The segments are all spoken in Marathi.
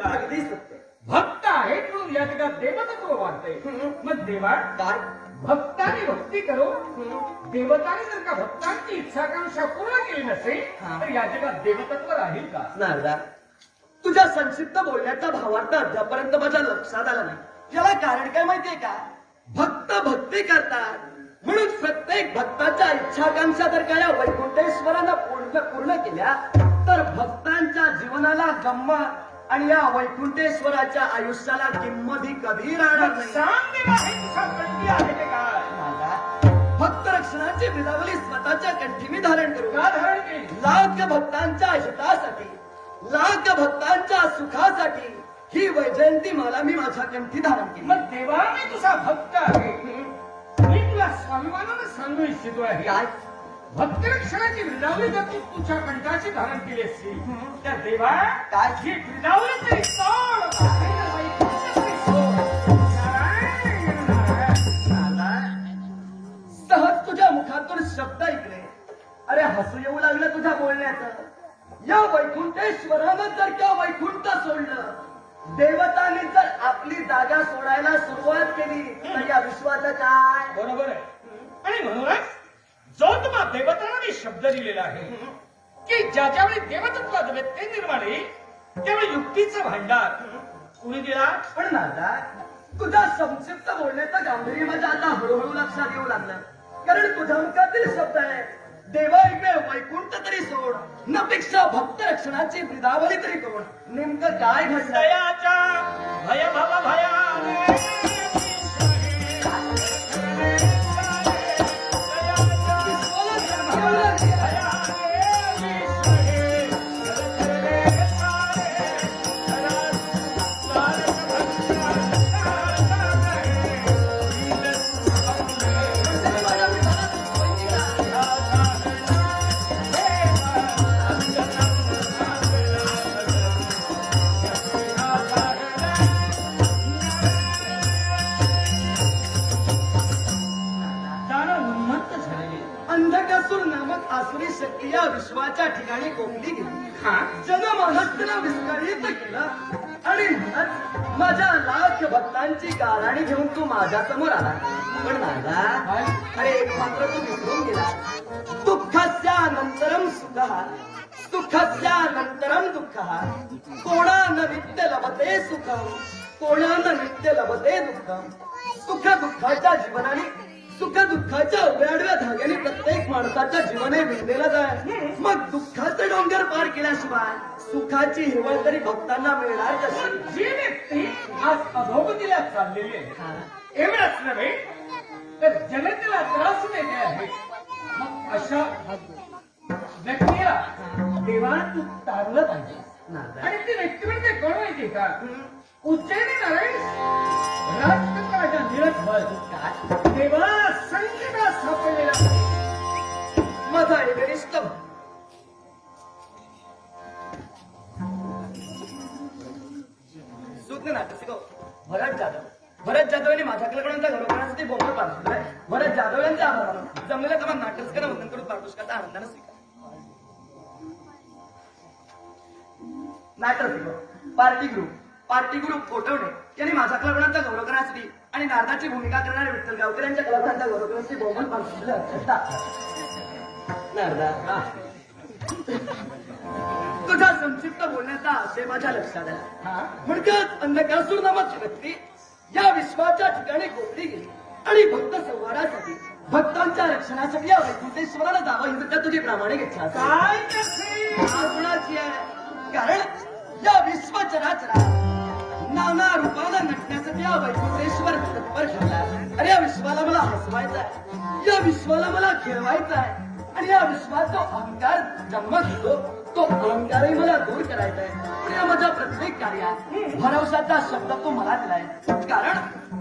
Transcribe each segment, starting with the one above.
आहे. अगदी सत्य भक्त आहेत म्हणून या जगात देवतत्व वाढते. मग देवा काय भक्ताने भक्ती करो. देवताने जर का भक्तांची इच्छाकांक्षा पूर्ण केली नसेल. तर या जगात देवतत्व राहील का नारदा तुझ्या संक्षिप्त बोलण्याचा भावार्थ अद्यापर्यंत माझ्या लक्षात आला नाही याला कारण काय माहितीये का भक्त भक्ती करतात म्हणून प्रत्येक भक्ताच्या इच्छाकांक्षा जर का या वैकुंठेश्वरानं पूर्ण पूर्ण केल्या तर भक्तांच्या जीवनाला गंमत आणि या वैकुंठेश्वराच्या आयुष्याला किंमत ही कधी राहणार नाही. सांग देवा तुझ्या कंठी आहे ते काय? माझा भक्त रक्षणाची बिदावली स्वतःच्या कंठी मी धारण करू लाख भक्तांच्या हितासाठी लाख भक्तांच्या सुखासाठी ही वैजयंती मला मी माझ्या कंठी धारण केली. मग देवा मी तुझा भक्त आहे. मी तुला स्वाभिमानानं सांगू इच्छितो आहे. काय भक्त रक्षणाची विडावली जर तू तुझ्या कंठाची धारण केली असती. त्या देवा? ही विडावली तरी. सहज तुझ्या मुखातून शब्द ऐकले. अरे हसू येऊ लागलं तुझ्या बोलण्याचं. या वैकुंठेश्वरानं जर का वैकुंठ सोडलं देवतांनी जर आपली जागा सोडायला सुरुवात केली तर या विश्वाचं काय? बरोबर आहे. आणि म्हणूनच जो तुम्हा देवतांनी शब्द दिलेला आहे. की ज्या ज्यावेळी देवतत्वात व्यत्यय निर्माण येईल त्यावेळी युक्तीचं भांडार. कुणी दिला पण नादा तुझ्या संक्षिप्त बोलण्याचं गांभीर्य माझ्या आता हळूहळू लक्षात येऊ लागलं. कारण तुझ्या मुखातील शब्द आहे देवा वेळ वैकुंठ तरी सोड नपेक्षा भक्त रक्षणाची ब्रिदावली तरी कोण नेमकं काय घडलं? भय भव भयाने. शक्ती या विश्वाच्या ठिकाणी कोंबली गेली हा. जनमानसनं विस्कळीत केलं. आणि म्हणत माझ्या लाख भक्तांची गाराणी घेऊन तू माझ्यासमोर आला. पण नागा अरे एक मात्र तू विसरून गेला. दुःखस्या नंतरम सुख. सुखस्या नंतरम दुःख. कोणान नित्य लभते सुखम कोणान नित्य लभते दुःखम सुख दुःखाच्या जीवनाने सुख दुःखाच्या उभ्याडव्या माणसाच्या जीवने विणलेलं जाय मग दुःखाचं डोंगर पार केल्याशिवाय सुखाची हिरवळ तरी भक्तांना मिळणार कशी? जी व्यक्ती आज अधोगतीला चाललेली आहे एवढंच नव्हे तर जनतेला त्रास देते आहे. मग अशा व्यक्तीला देवानं तू तारलं पाहिजे. आणि ती व्यक्ती म्हणजे कोण माहिती का उज्जैनी नरेश राजकन्याच्या निरत देवा सुज्ञ नाटक शिकव भरत जाधव. भरत जाधव यांनी माझ्याकडे घरोघरांसाठी करण्यासाठी बोंबल पाठवलाय भरत जाधव यांचा आभार मानून जमलेल्या कमा नाटकस्कर वंदन करून पारितोषिकाचा आनंदानं स्वीकार. नाटक शिकव party group party group Kotwane यांनी माझा कलागुणांचा गौरव करण्यासाठी आणि नारदाची भूमिका करणारे विठ्ठल गावकर यांच्या कलागुणांचा गौरव करण्यासाठी बहुमत नारदा. बोलण्याचा आशय माझ्या लक्षात आला? म्हणजेच अंधकासूर नामक व्यक्ती या विश्वाच्या ठिकाणी कोपली गेली. आणि भक्त संवारासाठी भक्तांच्या रक्षणासाठी या वैकुंठेश्वराला जावं ही सध्या तुझी प्रामाणिक इच्छा असेल. काय कोणाची आहे. कारण या विश्वचराचरा नाना रूपाला नटण्यासाठी या वैकुंठेश्वर तत्पर ठरला अरे या विश्वाला मला हसवायचं आहे. या विश्वाला मला खेळवायचं आहे. आणि या विश्वात जो अहंकार जन्म घेतो तो अहंकारही मला दूर करायचा आहे आणि माझ्या प्रत्येक कार्यात भरवशाचा शब्द तो मला दिलाय कारण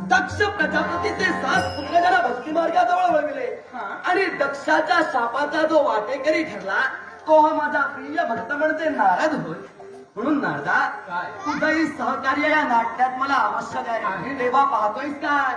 दक्ष प्रजापतीचे सात पुत्र ज्याला भक्ती मार्गाजवळ वळविले. आणि दक्षाच्या शापाचा जो वाटेकरी ठरला तो हा माझा प्रिय भक्त म्हणजे नारद होय म्हणून नारदा काय? तुझंही सहकार्य या नाट्यात मला आवश्यक आहे. तेव्हा पाहतोयस काय